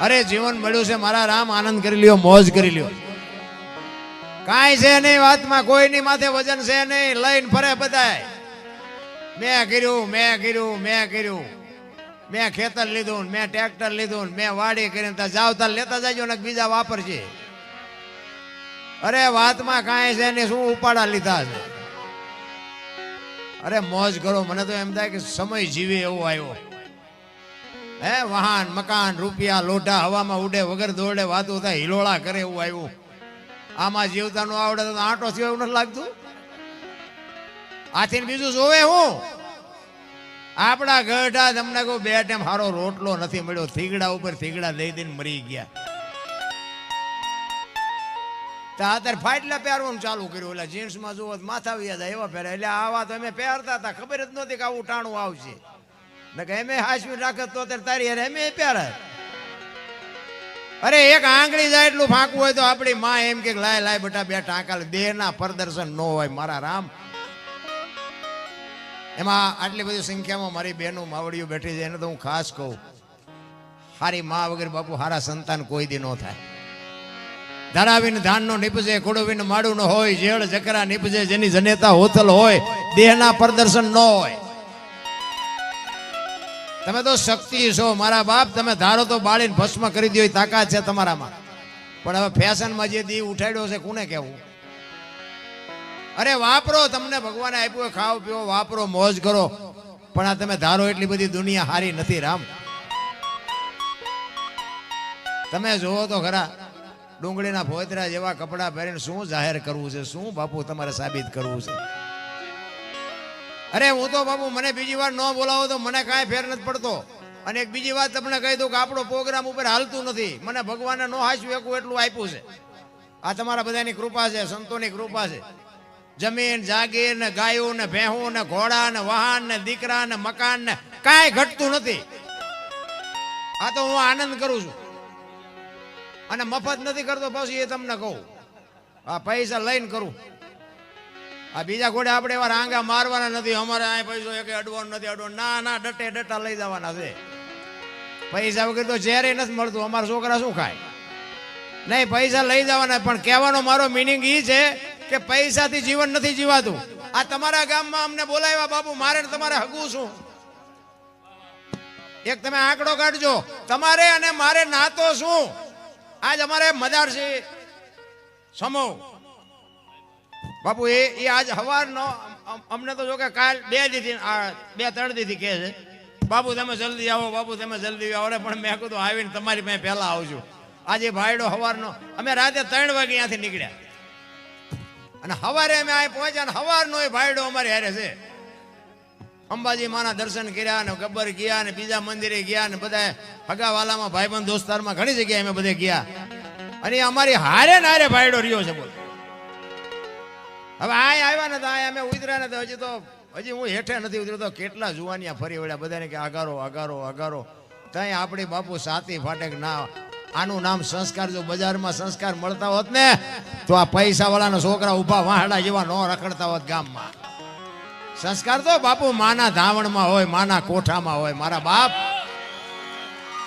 અરે જીવન મળ્યું છે, મારા રામ આનંદ કરી લ્યો, મોજ કરી લ્યો. કાંઈ છે નહીં, વાતમાં કોઈની માથે વજન છે નહીં, લઈને ફરે બધાય. મેં કર્યું મેં કર્યું મેં કર્યું. મેં ખેતર લીધું, મેં ટ્રેક્ટર લીધું, મેં વાડી કરીને ત્યાં જાવ તાર લેતા જાજો ને બીજા વાપરશે અરે વાતમાં કાંઈ છે ને શું ઉપાડા લીધા છે? અરે મોજ કરો, મને તો એમ થાય કે સમય જીવે એવો આવ્યો. હે, વાહન, મકાન, રૂપિયા, લોઢા, હવામાં ઉડે, વગર દોડે, વાતો થાય, હિલોળા કરે એવું આવ્યું. આમાં જીવતા નું આવડે તો આંટો થયો એવું નથી લાગતું. આથી બીજું જોવે હું. આપણા ગઢા તમને કહું, બે ટાઈમ હારો રોટલો નથી મળ્યો. થીગડા ઉપર થીગડા દઈ દઈને મરી ગયા. અત્યારે ફાટલા પહેરવાનું ચાલુ કર્યું. એટલે જીન્સમાં જુઓ માથા વ્યા જાય એવા પહેરે એટલે આવા તો અમે પહેરતા હતા. ખબર જ નહોતી કે આવું ટાણું આવશે. એમે હાસવી રાખત તો તારી હારે એમે પ્યારે અરે એક આંગળી જાય એટલું ફાંકવું હોય તો આપણી માં એમ કે લાય લાય બેટા બે ટાંકા દેહના પ્રદર્શન ન હોય મારા રામ. એમાં આટલી બધી સંખ્યામાં મારી બહેનું માવડીઓ બેઠી છે, એને તો હું ખાસ કહું. હારી માં વગર બાપુ હારા સંતાન કોઈ દી ન થાય. ધરાવીને ધાનનો નીપજે ખોડવીને માડું ન હોય, જેળ, જકરા નીપજે, જેની જનેતા હોતલ હોય, દેહના પ્રદર્શન ન હોય. તમે તો શક્તિ છો. મારા બાપ તમે ધારો તો બાળીને ભસ્મ કરી દો તાકાત છે તમારામાં. પણ હવે ફેશનમાં જે દી ઉઠાડ્યો છે, કોને કહેવું? અરે વાપરો, તમને ભગવાને આપ્યું ખાવ પીવો વાપરો, મોજ કરો. પણ આ તમે ધારો એટલી બધી દુનિયા હારી નથી, રામ. તમે જોવો તો ખરા, ડુંગળીના ફોતરા જેવા કપડાં પહેરીને શું જાહેર કરવું છે? શું બાપુ તમારે સાબિત કરવું છે? અરે હું તો બાપુ મને બીજી વાર ન બોલાવો તો મને કાંઈ ફેર નથી પડતો. અને એક બીજી વાત તમને કહી દઉં કે આપણો પ્રોગ્રામ ઉપર હાલતું નથી. મને ભગવાને નો હાચવું એકું એટલું આપ્યું છે. આ તમારા બધાની કૃપા છે, સંતોની કૃપા છે. જમીન, જાગીર, ને ગાયું, ને ભેહું ને ઘોડા, ને વાહન, ને દીકરા, ને મકાન, ને કાંઈ ઘટતું નથી. આ તો હું આનંદ કરું છું. અને મફત નથી કરતો, પછી એ તમને કહું. આ પૈસા લઈને કરું. આ બીજા ઘોડે આપણે એવા રાંગા મારવાના નથી. અમારે આ પૈસો એક અડવાનો નથી, અડવાનો. ના ના ડટે ડટા લઈ જવાના છે. પૈસા વગર તો ઝેરે નથી મળતું. અમારા છોકરા શું ખાય? નહીં, પૈસા લઈ જવાના. પણ કહેવાનો મારો મિનિંગ એ છે કે પૈસાથી જીવન નથી જીવાતું. આ તમારા ગામમાં અમને બોલાવ્યા, બાપુ, મારે તમારે હગું શું? એક તમે આંકડો કાઢજો. તમારે અને મારે નાતો શું? આજ અમારે મદાર છે. સમો. બાપુ, એ એ આજ સવારનો અમ- અમને તો જો કે કાલ બે દીથી બે, ત્રણ દીથી કહે છે. બાપુ, તમે જલ્દી આવો, બાપુ, તમે જલ્દી આવો. પણ મેં કીધું આવીને તમારી પાસે પહેલા આવજો. આજે ભાઈડો હવારનો, અમે રાતે ત્રણ વાગે અહીંયાથી નીકળ્યા. અને હવારે અમે અહીં પહોંચ્યા અને હવારનો એ ભાઈડો અમારે હારે છે. અંબાજી માના દર્શન કર્યા ને ગબ્બર ગયા ને બીજા મંદિરે ગયા ને બધા હગાવાલામાં ભાઈબંધ દોસ્તારમાં ઘણી જગ્યાએ અમે બધે ગયા. અને અમારી હારે ને હારે ભાઈડો રહ્યો છે બોલ. હવે આ આવ્યા ને તો આ અમે ઉતર્યા ને તો હજી તો હજી હું હેઠે નથી ઉતર્યો તો કેટલા જુવાનિયા ફરી વળ્યા બધાને કે આગારો આગારો આગારો ત્યાં આપણી બાપુ સાતી ફાટેક ના, આનું નામ સંસ્કાર જો બજારમાં સંસ્કાર મળતા હોત ને, તો આ પૈસા વાળાના છોકરા ઊભા વાહડા જેવા ન રખડતા હોત ગામમાં. સંસ્કાર તો બાપુ માના ધાવણમાં હોય, માના કોઠામાં હોય. મારા બાપ,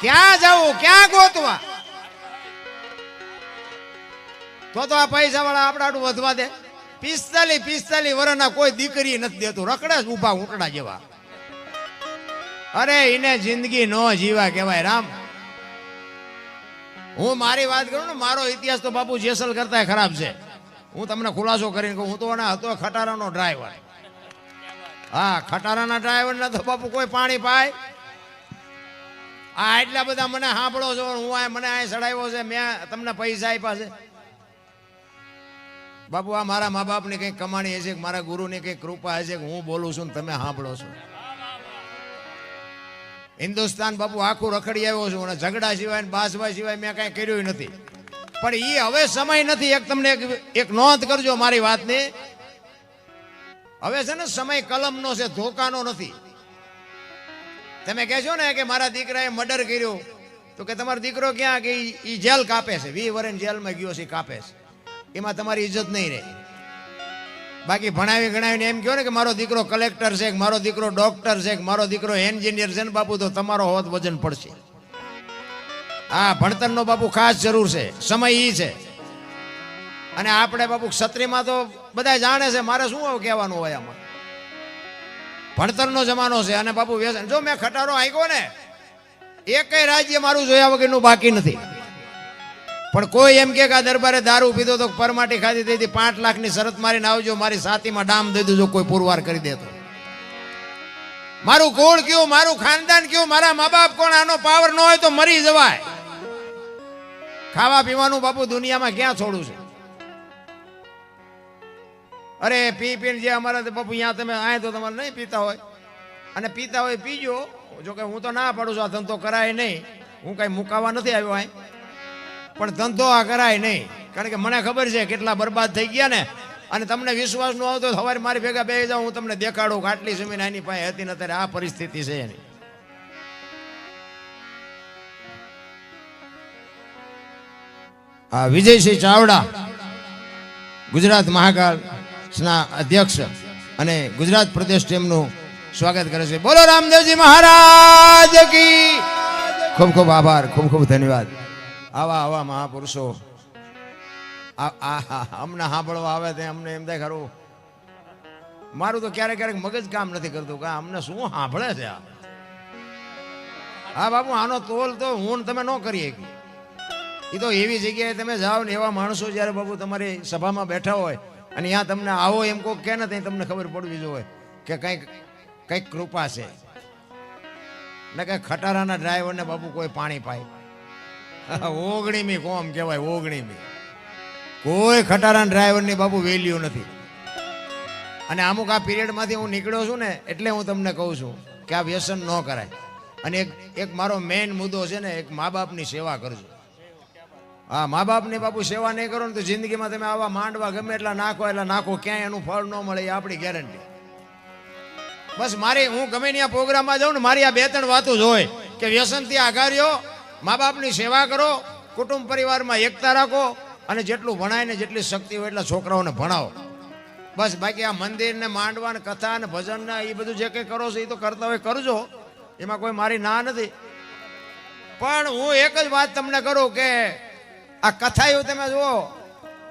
ક્યાં જવું ક્યાં ગોતવા? તો તો આ પૈસા વાળા આપણા વધવા દે. પિસ્તાલીસ પિસ્તાલી વર્ષના કોઈ દીકરી નથી દેતું. રખડે જ ઊભા ઊંટડા જેવા. અરે, એને જિંદગી ન જીવા કહેવાય, રામ. હું મારી વાત કરું ને, મારો ઇતિહાસ તો બાપુ જેસલ કરતા ખરાબ છે. હું તમને ખુલાસો કરીને કહું, હું તો હતો ખટારાનો ડ્રાઈવર. હા, ખટારાના ડ્રાઈવર ને તો બાપુ કોઈ પાણી પાય. આ એટલા બધા મને સાંભળો છો, હું આ મને આ ચડાવ્યો છે, મેં તમને પૈસા આપ્યા છે. બાપુ, આ મારા મા બાપની કંઈક કમાણી હશે મારા મારા ગુરુની કંઈક કૃપા હશે હું બોલું છું ને તમે સાંભળો છો? હિન્દુસ્તાન બાપુ, આખું રખડી આવ્યો છું અને ઝઘડા સિવાય ને બાસવા સિવાય મેં કાંઈ કર્યું નથી. પણ એ હવે સમય નથી. એક તમને એક નોંધ કરજો મારી વાતની. હવે છે ને સમય કલમનો છે, ધોકાનો નથી. તમે કહેશો ને કે મારા દીકરાએ મર્ડર કર્યું. તો કે તમારો દીકરો ક્યાં કે એ જેલ કાપે છે? વી વરણ જેલમાં ગયો છે કાપે છે. એમાં તમારી ઇજ્જત નહીં રહે. બાકી ભણાવી ગણાવીને એમ કહો ને કે મારો દીકરો કલેક્ટર છે મારો દીકરો ડોક્ટર છે મારો દીકરો એન્જિનિયર છે ને બાપુ, તો તમારો હોત વજન પડશે. હા ભણતરનો બાપુ ખાસ જરૂર છે, સમય ઈ છે. અને આપણે બાપુ ક્ષત્રિયમાં તો બધા જાણે છે, મારે શું હવે કહેવાનું હોય આમાં? ભણતરનો જમાનો છે અને બાપુ વ્યસન જો મેં ખટારો આંક્યો ને, એકેય રાજ્ય મારું જોયા વગરનું બાકી નથી. પણ કોઈ એમ કે આ દરબારે દારૂ પીધો તો પરમાટી ખાધી દીધી પાંચ લાખની શરત મારીને આવજો, મારી સાતીમાં ડામ દઈ દેજો, કોઈ પુરવાર કરી દે તો મારું કુળ કયું, મારું ખાનદાન કયું, મારા મા બાપ કોણ, આનો પાવર ન હોય તો મરી જવાય. ખાવા પીવાનું બાપુ દુનિયામાં ક્યાં છોડું છે? અરે, પી પીને જે અમારા બાપુ અહીંયા તમે આય તો તમારે નહીં પીતા હોય. અને પીતા હોય, પીજો. જો કે હું તો ના પાડું છું, આ ધંધો કરાય નહીં. હું કાંઈ મુકાવા નથી આવ્યો અહીં. પણ ધંધો આ કરાય નહીં. કારણ કે મને ખબર છે કેટલા બરબાદ થઈ ગયા ને. અને તમને વિશ્વાસ ન આવતો સવારે મારી ભેગા બે જાઉં, હું તમને દેખાડું કે આટલી જમીન એની પાસે હતી ને અત્યારે આ પરિસ્થિતિ છે એની. આ વિજયસિંહ ચાવડા, ગુજરાત મહાકાળના અધ્યક્ષ અને ગુજરાત પ્રદેશ ટીમનું સ્વાગત કરે છે. બોલો રામદેવજી મહારાજ ખૂબ ખૂબ આભાર, ખૂબ ખૂબ ધન્યવાદ. આવા આવા મહાપુરુષો. અમને સાંભળવા આવે તે અમને એમ થાય ખરું. મારું તો ક્યારેક ક્યારેક મગજ કામ નથી કરતું, કે અમને શું સાંભળે છે આ? હા, બાપુ, આનો તોલ તો હું તમે ન કરીએ એ તો એવી જગ્યાએ તમે જાઓ ને એવા માણસો જ્યારે બાપુ તમારી સભામાં બેઠા હોય અને ત્યાં તમને આવો એમ કોઈ કે ને ત્યાં તમને ખબર પડવી જોઈએ કે કંઈક કંઈક કૃપા છે. ને કંઈક ખટારાના ડ્રાઈવરને બાપુ કોઈ પાણી પાય. ઓગણીમી કોમ કહેવાય, ઓગણીમી. કોઈ ખટારાના ડ્રાઈવરની બાપુ વેલ્યુ નથી. અને અમુક આ પિરિયડમાંથી હું નીકળ્યો છું ને, એટલે હું તમને કહું છું કે આ વ્યસન ન કરાય. અને એક એક મારો મેઇન મુદ્દો છે ને, એક મા બાપની સેવા કરજો. હા મા બાપની બાપુ સેવા નહીં કરો ને તો જિંદગીમાં તમે આવા માંડવા ગમે એટલા નાખો એટલા નાખો ક્યાંય એનું ફળ ન મળે, એ આપણી ગેરંટી બસ મારી, હું ગમે ત્યાં પ્રોગ્રામમાં જાઉં ને, મારી આ બે ત્રણ વાતો જ હોય કે વ્યસનથી આઘાર્યો મા બાપની સેવા કરો, કુટુંબ પરિવારમાં એકતા રાખો અને જેટલું ભણાય ને જેટલી શક્તિ હોય એટલા છોકરાઓને ભણાવો. બસ બાકી આ મંદિર ને માંડવા ને કથા ને ભજન ને એ બધું જે કંઈ કરો છો એ તો કરતા હોય કરજો. એમાં કોઈ મારી ના નથી. પણ હું એક જ વાત તમને કરું કે આ કથા એવું તમે જુઓ,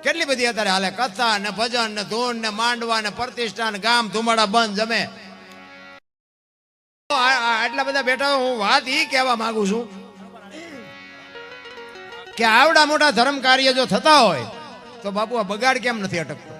કેટલી બધી અત્યારે હાલે. કથા ને ભજન ને ધૂન ને માંડવા ને પ્રતિષ્ઠા ને ગામ ધુમાડા બંધ જમે. આટલા બધા બેઠા હું વાત ઈ કહેવા માંગુ છું કે આવડા મોટા ધર્મ કાર્ય જો થતા હોય, તો બાપુ આ બગાડ કેમ નથી અટકતો?